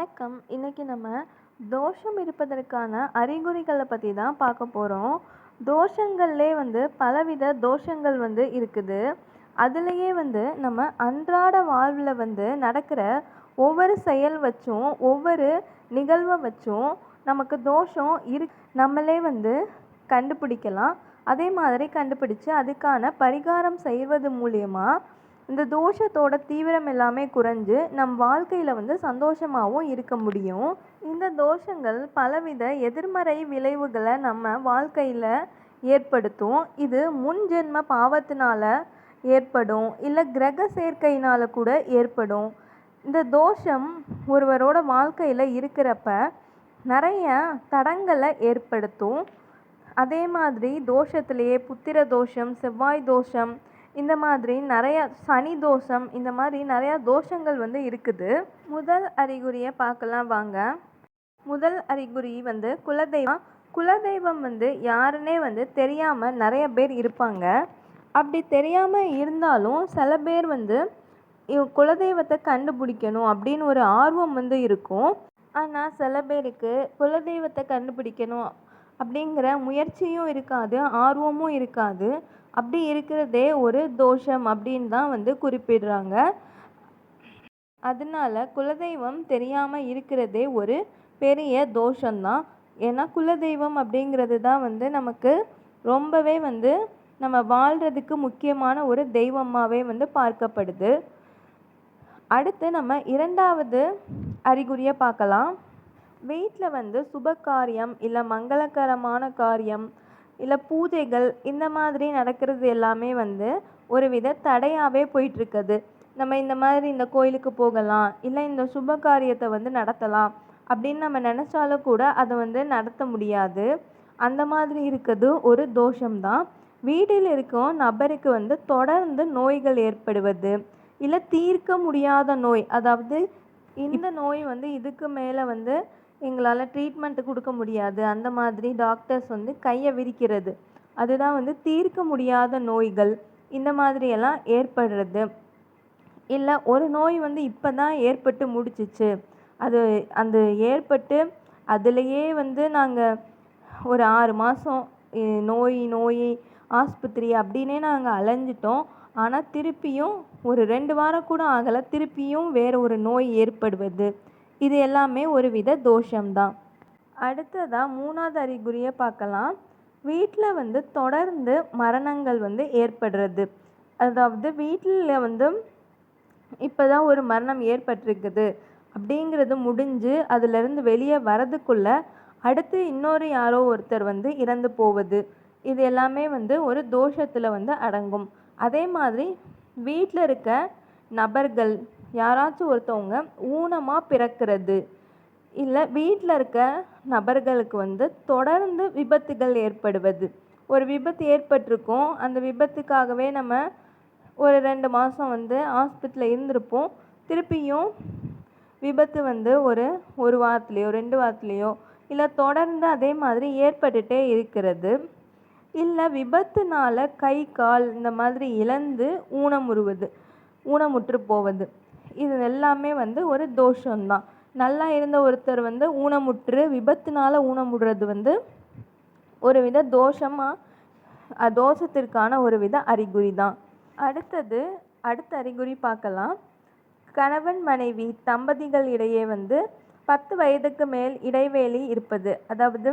வணக்கம். இன்றைக்கி நம்ம தோஷம் இருப்பதற்கான அறிகுறிகளை பற்றி தான் பார்க்க போகிறோம் தோஷங்கள்லே வந்து பலவித தோஷங்கள் வந்து இருக்குது. அதுலேயே வந்து நம்ம அன்றாட வாழ்வில் வந்து நடக்கிற ஒவ்வொரு செயல் வச்சும் ஒவ்வொரு நிகழ்வை வச்சும் நமக்கு தோஷம் இரு நம்மளே வந்து கண்டுபிடிக்கலாம். அதே மாதிரி கண்டுபிடிச்சு அதுக்கான பரிகாரம் செய்வது மூலியமாக இந்த தோஷத்தோட தீவிரம் எல்லாமே குறைஞ்சு நம் வாழ்க்கையில் வந்து சந்தோஷமாகவும் இருக்க முடியும். இந்த தோஷங்கள் பலவித எதிர்மறை விளைவுகளை நம்ம வாழ்க்கையில் ஏற்படுத்தும். இது முன் ஜென்ம ஏற்படும். இல்லை கிரக சேர்க்கையினால் கூட ஏற்படும். இந்த தோஷம் ஒருவரோட வாழ்க்கையில் இருக்கிறப்ப நிறைய தடங்களை ஏற்படுத்தும். அதே மாதிரி தோஷத்திலேயே புத்திர தோஷம் செவ்வாய் தோஷம் இந்த மாதிரி நிறையா சனி தோஷம் இந்த மாதிரி நிறையா தோஷங்கள் வந்து இருக்குது. முதல் அறிகுறியை பார்க்கலாம் வாங்க. முதல் அறிகுறி வந்து குலதெய்வம். குலதெய்வம் வந்து யாருன்னே வந்து தெரியாமல் நிறைய பேர் இருப்பாங்க. அப்படி தெரியாமல் இருந்தாலும் சில பேர் வந்து குலதெய்வத்தை கண்டுபிடிக்கணும் அப்படின்னு ஒரு ஆர்வம் வந்து இருக்கும். ஆனால் சில பேருக்கு குலதெய்வத்தை கண்டுபிடிக்கணும் அப்படிங்கிற முயற்சியும் இருக்காது ஆர்வமும் இருக்காது. அப்படி இருக்கிறதே ஒரு தோஷம் அப்படின்னு தான் வந்து குறிப்பிடுறாங்க. அதனால குலதெய்வம் தெரியாமல் இருக்கிறதே ஒரு பெரிய தோஷம்தான் ஏன்னா குலதெய்வம் அப்படிங்கிறது தான் வந்து நமக்கு ரொம்பவே வந்து நம்ம வாழ்கிறதுக்கு முக்கியமான ஒரு தெய்வமாகவே வந்து பார்க்கப்படுது. அடுத்து நம்ம இரண்டாவது அறிகுறியை பார்க்கலாம். வீட்டில் வந்து சுப காரியம் இல்லை மங்களகரமான காரியம் இல்லை பூஜைகள் இந்த மாதிரி நடக்கிறது எல்லாமே வந்து ஒரு வித தடையாகவே போயிட்டுருக்குது. நம்ம இந்த மாதிரி இந்த கோயிலுக்கு போகலாம் இல்லை இந்த சுப காரியத்தை வந்து நடத்தலாம் அப்படின்னு நம்ம நினச்சாலும் கூட அதை வந்து நடத்த முடியாது. அந்த மாதிரி இருக்கிறது ஒரு தோஷம்தான். வீட்டில் இருக்கும் நபருக்கு வந்து தொடர்ந்து நோய்கள் ஏற்படுவது இல்லை தீர்க்க முடியாத நோய் அதாவது இந்த நோய் வந்து இதுக்கு மேலே வந்து எங்களால் ட்ரீட்மெண்ட் கொடுக்க முடியாது. அந்த மாதிரி டாக்டர்ஸ் வந்து கையை விரிக்கிறது. அதுதான் வந்து தீர்க்க முடியாத நோய்கள். இந்த மாதிரியெல்லாம் ஏற்படுறது. இல்லை ஒரு நோய் வந்து இப்போ தான் ஏற்பட்டு முடிச்சிச்சு அது அந்த ஏற்பட்டு அதுலேயே வந்து நாங்கள் ஒரு ஆறு மாதம் நோய் நோய் ஆஸ்பத்திரி அப்படின்னே நாங்கள் அலைஞ்சிட்டோம். ஆனால் திருப்பியும் ஒரு ரெண்டு வாரம் கூட ஆகலை. திருப்பியும் வேறு ஒரு நோய் ஏற்படுவது. இது எல்லாமே ஒரு வித தோஷம்தான். அடுத்ததாக மூணாவது அறிகுறியை பார்க்கலாம். வீட்டில் வந்து தொடர்ந்து மரணங்கள் வந்து ஏற்படுறது. அதாவது வீட்டில் வந்து இப்போ தான் ஒரு மரணம் ஏற்பட்டிருக்குது அப்படிங்கிறது முடிஞ்சு அதுலேருந்து வெளியே வரதுக்குள்ள அடுத்து இன்னொரு யாரோ ஒருத்தர் வந்து இறந்து போவது. இது எல்லாமே வந்து ஒரு தோஷத்தில் வந்து அடங்கும். அதே மாதிரி வீட்டில் இருக்க நபர்கள் யாராச்சும் ஒருத்தவங்க ஊனமாக பிறக்கிறது இல்லை வீட்டில் இருக்க நபர்களுக்கு வந்து தொடர்ந்து விபத்துகள் ஏற்படுவது. ஒரு விபத்து ஏற்பட்டிருக்கும். அந்த விபத்துக்காகவே நம்ம ஒரு ரெண்டு மாதம் வந்து ஹாஸ்பிட்டலில் இருந்திருப்போம். திருப்பியும் விபத்து வந்து ஒரு ஒரு வாரத்துலேயோ ரெண்டு வாரத்துலேயோ இல்லை தொடர்ந்து அதே மாதிரி ஏற்பட்டுகிட்டே இருக்கிறது. இல்லை விபத்துனால கை கால் இந்த மாதிரி இழந்து ஊனமுறுவது ஊனமுற்று போவது. இது எல்லாமே வந்து ஒரு தோஷம்தான். நல்லா இருந்த ஒருத்தர் வந்து ஊனமுற்று விபத்துனால ஊனமுடுறது வந்து ஒரு வித தோஷமாக தோஷத்திற்கான ஒரு வித அறிகுறி தான் அடுத்தது அடுத்த அறிகுறி பார்க்கலாம். கணவன் மனைவி தம்பதிகள் இடையே வந்து பத்து வயதுக்கு மேல் இடைவேளை இருப்பது. அதாவது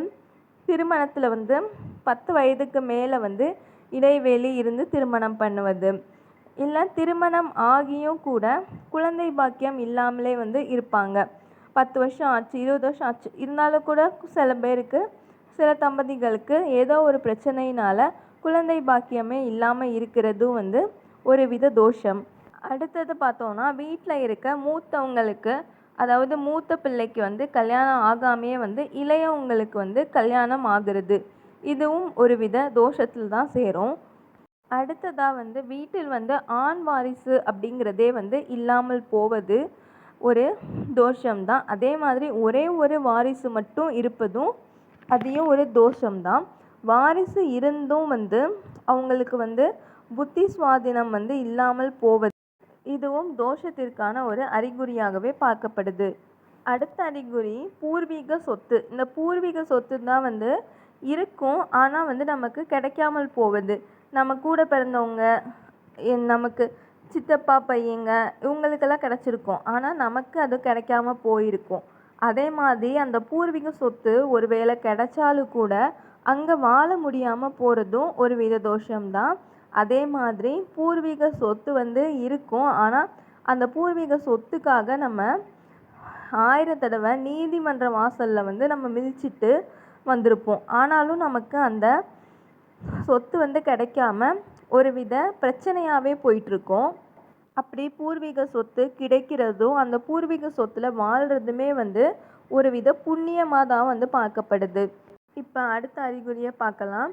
திருமணத்தில் வந்து பத்து வயதுக்கு மேலே வந்து இடைவேளை இருந்து திருமணம் பண்ணுவது. இல்லை திருமணம் ஆகியும் கூட குழந்தை பாக்கியம் இல்லாமலே வந்து இருப்பாங்க. பத்து வருஷம் ஆச்சு இருபது வருஷம் ஆச்சு. இருந்தாலும் கூட சில பேருக்கு சில தம்பதிகளுக்கு ஏதோ ஒரு பிரச்சனையினால் குழந்தை பாக்கியமே இல்லாமல் இருக்கிறதும் வந்து ஒரு வித தோஷம். அடுத்தது பார்த்தோன்னா வீட்டில் இருக்க மூத்தவங்களுக்கு அதாவது மூத்த பிள்ளைக்கு வந்து கல்யாணம் ஆகாமையே வந்து இளையவங்களுக்கு வந்து கல்யாணம் ஆகிறது. இதுவும் ஒரு வித தோஷத்தில் தான் சேரும். அடுத்ததாக வந்து வீட்டில் வந்து ஆண் வாரிசு அப்படிங்கிறதே வந்து இல்லாமல் போவது ஒரு தோஷம்தான். அதே மாதிரி ஒரே ஒரு வாரிசு மட்டும் இருப்பதும் அதையும் ஒரு தோஷம்தான். வாரிசு இருந்தும் வந்து அவங்களுக்கு வந்து புத்தி சுவாதீனம் வந்து இல்லாமல் போவது இதுவும் தோஷத்திற்கான ஒரு அறிகுறியாகவே பார்க்கப்படுது. அடுத்த அறிகுறி பூர்வீக சொத்து. இந்த பூர்வீக சொத்து தான் வந்து இருக்கும். ஆனால் வந்து நமக்கு கிடைக்காமல் போவது. நம்ம கூட பிறந்தவங்க என் நமக்கு சித்தப்பா பையங்க இவங்களுக்கெல்லாம் கிடச்சிருக்கும். ஆனால் நமக்கு அது கிடைக்காம போயிருக்கும். அதே மாதிரி அந்த பூர்வீக சொத்து ஒரு வேளை கிடைச்சாலும் கூட அங்கே வாழ முடியாமல் போகிறதும் ஒரு வித தோஷம்தான். அதே மாதிரி பூர்வீக சொத்து வந்து இருக்கும். ஆனால் அந்த பூர்வீக சொத்துக்காக நம்ம ஆயிரம் தடவை நீதிமன்ற வாசலில் வந்து நம்ம மிதிச்சிட்டு வந்திருப்போம். ஆனாலும் நமக்கு அந்த சொத்து வந்து கிடைக்காம ஒரு வித பிரச்சனையாகவே போயிட்டுருக்கோம். அப்படி பூர்வீக சொத்து கிடைக்கிறதும் அந்த பூர்வீக சொத்தில் வாழ்கிறதுமே வந்து ஒரு வித புண்ணியமாக தான் வந்து பார்க்கப்படுது. இப்போ அடுத்த அறிகுறியை பார்க்கலாம்.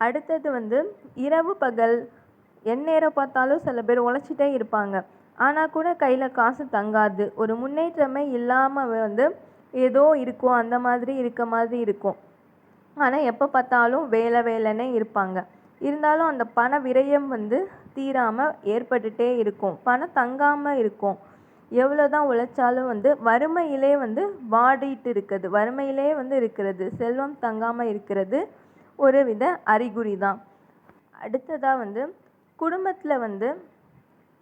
அடுத்தது வந்து இரவு பகல் எந்நேரம் பார்த்தாலும் சில பேர் உழைச்சிட்டே இருப்பாங்க. ஆனால் கூட கையில் காசு தங்காது. ஒரு முன்னேற்றமே இல்லாமல் வந்து ஏதோ இருக்கும் அந்த மாதிரி இருக்க மாதிரி இருக்கும். ஆனால் எப்போ பார்த்தாலும் வேலை வேலைன்னே இருப்பாங்க. இருந்தாலும் அந்த பண விரயம் வந்து தீராமல் ஏற்பட்டுகிட்டே இருக்கும். பணம் தங்காமல் இருக்கும். எவ்வளோ தான் உழைச்சாலும் வந்து வறுமையிலே வந்து வாடிட்டு இருக்குது. வறுமையிலே வந்து இருக்கிறது. செல்வம் தங்காமல் இருக்கிறது ஒரு வித அறிகுறி தான். அடுத்ததாக வந்து குடும்பத்தில் வந்து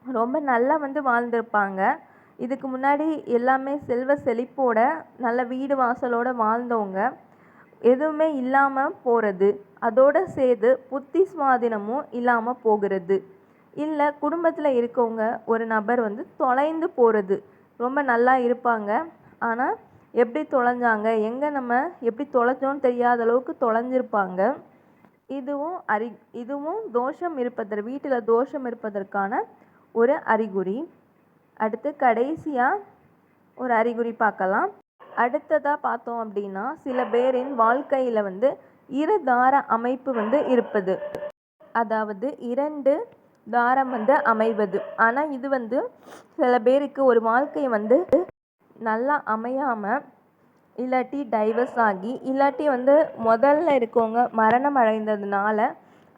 ரொம்ப நல்லா வந்து வாழ்ந்திருப்பாங்க. இதுக்கு முன்னாடி எல்லாமே செல்வ செழிப்போட நல்ல வீடு வாசலோட வாழ்ந்தவங்க. எதுவுமே இல்லாமல் போகிறது அதோடு சேர்த்து புத்தி சுவாதீனமும் இல்லாமல் போகிறது. இல்லை குடும்பத்தில் இருக்கவங்க ஒரு நபர் வந்து தொலைந்து போகிறது ரொம்ப நல்லா இருப்பாங்க. ஆனால் எப்படி தொலைஞ்சாங்க எங்கே நம்ம எப்படி தொலைஞ்சோன்னு தெரியாத அளவுக்கு தொலைஞ்சிருப்பாங்க. இதுவும் அறி இதுவும் தோஷம் இருப்பதற்கு வீட்டில் தோஷம் இருப்பதற்கான ஒரு அறிகுறி. அடுத்து கடைசியாக ஒரு அறிகுறி பார்க்கலாம். அடுத்ததாக பார்த்தோம் அப்படின்னா சில பேரின் வாழ்க்கையில் வந்து இரு தார அமைப்பு வந்து இருப்பது. அதாவது இரண்டு தாரம் வந்து அமைவது. ஆனால் இது வந்து சில பேருக்கு ஒரு வாழ்க்கை வந்து நல்லா அமையாமல் இல்லாட்டி டைவர்ஸ் ஆகி இல்லாட்டி வந்து முதல்ல இருக்கவங்க மரணம் அடைந்ததுனால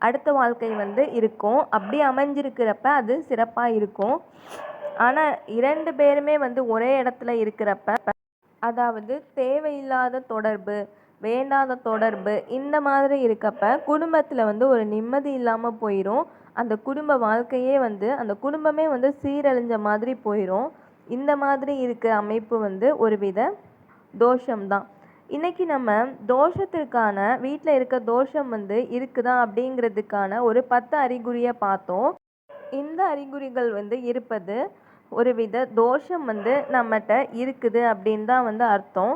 அடுத்த வாழ்க்கை வந்து இருக்கும். அப்படி அமைஞ்சிருக்கிறப்ப அது சிறப்பாக இருக்கும். ஆனால் இரண்டு பேருமே வந்து ஒரே இடத்துல இருக்கிறப்ப அதாவது தேவையில்லாத தொடர்பு வேண்டாத தொடர்பு இந்த மாதிரி இருக்கப்ப குடும்பத்தில் வந்து ஒரு நிம்மதி இல்லாமல் போயிடும் அந்த குடும்ப வாழ்க்கையே வந்து அந்த குடும்பமே வந்து சீரழிஞ்ச மாதிரி போயிடும் இந்த மாதிரி இருக்க அமைப்பு வந்து ஒரு வித தோஷம்தான். இன்றைக்கி நம்ம தோஷத்திற்கான வீட்டில் இருக்க தோஷம் வந்து இருக்குதா அப்படிங்கிறதுக்கான ஒரு பத்து அறிகுறியை பார்த்தோம். இந்த அறிகுறிகள் வந்து இருப்பது ஒரு வித தோஷம் வந்து நம்மகிட்ட இருக்குது அப்படின்னு தான் வந்து அர்த்தம்.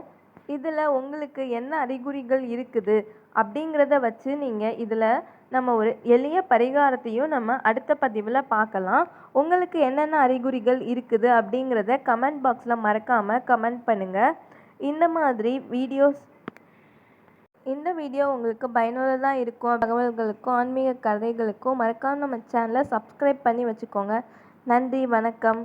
இதில் உங்களுக்கு என்ன அறிகுறிகள் இருக்குது அப்படிங்கிறத வச்சு நீங்கள் இதில் நம்ம ஒரு எளிய பரிகாரத்தையும் நம்ம அடுத்த பதிவில் பார்க்கலாம். உங்களுக்கு என்னென்ன அறிகுறிகள் இருக்குது அப்படிங்கிறத கமெண்ட் பாக்ஸில் மறக்காமல் கமெண்ட் பண்ணுங்கள் இந்த மாதிரி வீடியோஸ் இந்த வீடியோ உங்களுக்கு பயனுள்ளதாக இருக்கும் தகவல்களுக்கும் ஆன்மீக கதைகளுக்கும் மறக்காமல் நம்ம சேனலை சப்ஸ்கிரைப் பண்ணி வச்சுக்கோங்க. நன்றி வணக்கம்.